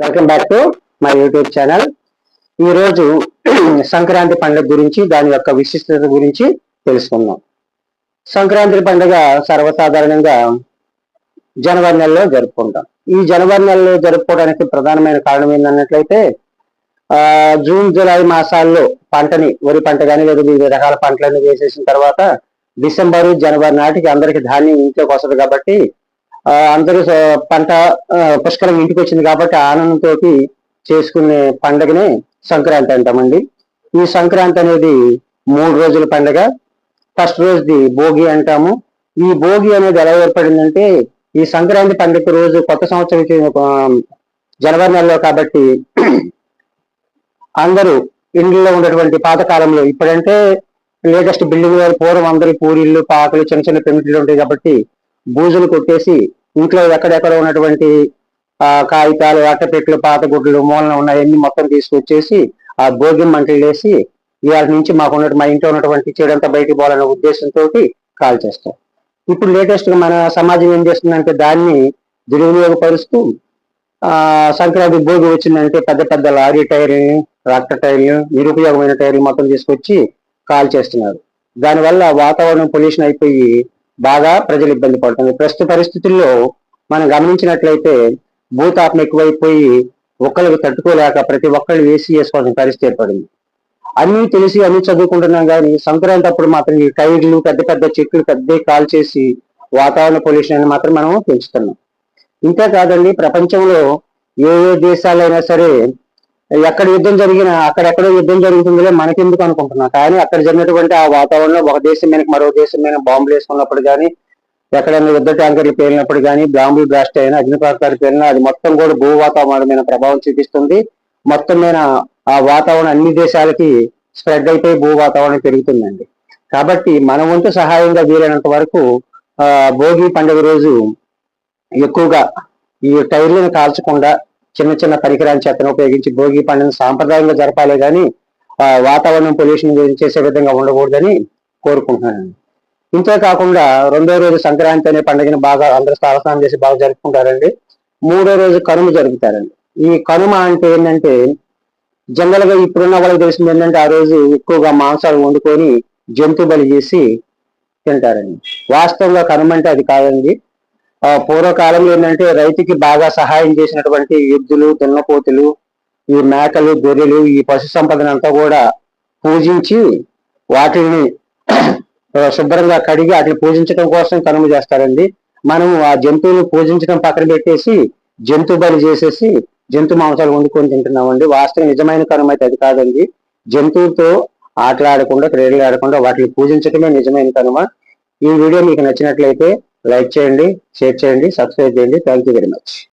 Welcome back to my YouTube channel ఈరోజు సంక్రాంతి పండుగ గురించి దాని యొక్క విశిష్టత గురించి తెలుసుకుందాం. సంక్రాంతి పండుగ సర్వసాధారణంగా జనవరి నెలలో జరుపుకుంటాం. ఈ జనవరి నెలలో జరుపుకోవడానికి ప్రధానమైన కారణం ఏంటన్నట్లయితే ఆ జూన్ జూలై మాసాల్లో పంటని వరి పంట కానీ లేదా వివిధ రకాల పంటలన్నీ వేసేసిన తర్వాత డిసెంబరు జనవరి నాటికి అందరికి ధాన్యం ఇంట్లోకి వస్తుంది కాబట్టి అందరూ పంట పుష్కరం పుష్కలం ఇంటికి వచ్చింది కాబట్టి ఆనందంతో చేసుకునే పండగనే సంక్రాంతి అంటామండి. ఈ సంక్రాంతి అనేది మూడు రోజుల పండగ. ఫస్ట్ రోజుది భోగి అంటాము. ఈ భోగి అనేది ఎలా ఏర్పడిందంటే ఈ సంక్రాంతి పండుగ రోజు కొత్త సంవత్సరం జనవరి నెలలో కాబట్టి అందరూ ఇండ్లలో ఉన్నటువంటి పాతకాలంలో ఇప్పుడంటే లేటెస్ట్ బిల్డింగ్ పూర్వం అందరి పూరిళ్ళు పాకలు చిన్న చిన్న పెమిట్లు ఉంటాయి కాబట్టి బూజులు కొట్టేసి ఇంట్లో ఎక్కడెక్కడ ఉన్నటువంటి ఆ కాగితాలు అట్టపెట్లు పాత గుడ్లు మూలన ఉన్నాయన్నీ మొత్తం తీసుకొచ్చేసి ఆ భోగి మంటలు వేసి ఇవాళ నుంచి మాకు ఉన్నట్టు మా ఇంట్లో ఉన్నటువంటి చెడంతా బయటికి పోవాలనే ఉద్దేశంతో కాల్ చేస్తాం. ఇప్పుడు లేటెస్ట్గా మన సమాజం ఏం చేస్తుందంటే దాన్ని దుర్వినియోగపరుస్తూ ఆ సంక్రాంతి భోగి వచ్చిందంటే పెద్ద పెద్ద లారీ టైర్ని ట్రాక్టర్ టైర్లు నిరుపయోగమైన టైర్లు మొత్తం తీసుకొచ్చి కాల్ చేస్తున్నారు. దానివల్ల వాతావరణం పొల్యూషన్ అయిపోయి బాగా ప్రజలు ఇబ్బంది పడుతుంది. ప్రస్తుత పరిస్థితుల్లో మనం గమనించినట్లయితే భూతాపం ఎక్కువైపోయి ఒక్కరికి తట్టుకోలేక ప్రతి ఒక్కళ్ళు వేసి వేసుకోవాల్సిన పరిస్థితి ఏర్పడింది. అన్ని తెలిసి అన్ని చదువుకుంటున్నాం కానీ సంక్రాంతి అప్పుడు మాత్రం ఈ టైర్లు పెద్ద పెద్ద చెట్లు పెద్ద కాల్ చేసి వాతావరణ పొల్యూషన్ అని మాత్రం మనం పెంచుతున్నాం. ఇంతే కాదండి ప్రపంచంలో ఏ ఏ దేశాలైనా సరే ఎక్కడ యుద్ధం జరిగినా అక్కడెక్కడో యుద్ధం జరుగుతుందిలే మనకెందుకు అనుకుంటున్నా? కానీ అక్కడ జరిగినటువంటి ఆ వాతావరణంలో ఒక దేశం మీద మరో దేశం మీద బాంబులు వేసుకున్నప్పుడు కానీ ఎక్కడైనా యుద్ధ ట్యాంకర్లు పేలినప్పుడు కానీ బాంబులు బ్లాస్ట్ అయినా అగ్నిపాతాలు పేలినా అది మొత్తం కూడా భూ వాతావరణం మీద ప్రభావం చూపిస్తుంది. మొత్తం మీద ఆ వాతావరణం అన్ని దేశాలకి స్ప్రెడ్ అయిపోయి భూ వాతావరణం పెరుగుతుందండి. కాబట్టి మన వంతు సహాయంగా వీలైనంత వరకు ఆ భోగి పండుగ రోజు ఎక్కువగా ఈ టైర్లను కాల్చకుండా చిన్న చిన్న పరికరాల చెత్తను ఉపయోగించి భోగి పండుగను సాంప్రదాయంగా జరపాలి కానీ వాతావరణం పొల్యూషన్ చేసే విధంగా ఉండకూడదని కోరుకుంటున్నాను. ఇంతే కాకుండా రెండో రోజు సంక్రాంతి అనే పండుగను బాగా అందరూ స్థానస్నానం చేసి బాగా జరుపుకుంటారండి. మూడో రోజు కనుమ జరుపుతారండి. ఈ కనుమ అంటే ఏంటంటే జనరల్గా ఇప్పుడున్న వాళ్ళకి తెలిసింది ఏంటంటే ఆ రోజు ఎక్కువగా మాంసాలు వండుకొని జంతు బలి చేసి తింటారండి. వాస్తవంగా కనుమ అంటే అది కాదండి. పూర్వకాలంలో ఏంటంటే రైతుకి బాగా సహాయం చేసినటువంటి ఎద్దులు దున్నపోతులు ఈ మేకలు గొర్రెలు ఈ పశు సంపదనంతా కూడా పూజించి వాటిని శుభ్రంగా కడిగి వాటిని పూజించడం కోసం కనుమ చేస్తారండి. మనం ఆ జంతువులు పూజించడం పక్కన పెట్టేసి జంతు బలి చేసేసి జంతు మాంసాలు వండుకొని తింటున్నామండి. వాస్తవం నిజమైన కనుమ అయితే అది కాదండి. జంతువుతో ఆటలాడకుండా క్రీడలు ఆడకుండా వాటిని పూజించడమే నిజమైన కనుమ. ఈ వీడియో మీకు నచ్చినట్లయితే లైక్ చేయండి షేర్ చేయండి సబ్స్క్రైబ్ చేయండి. Thank you very much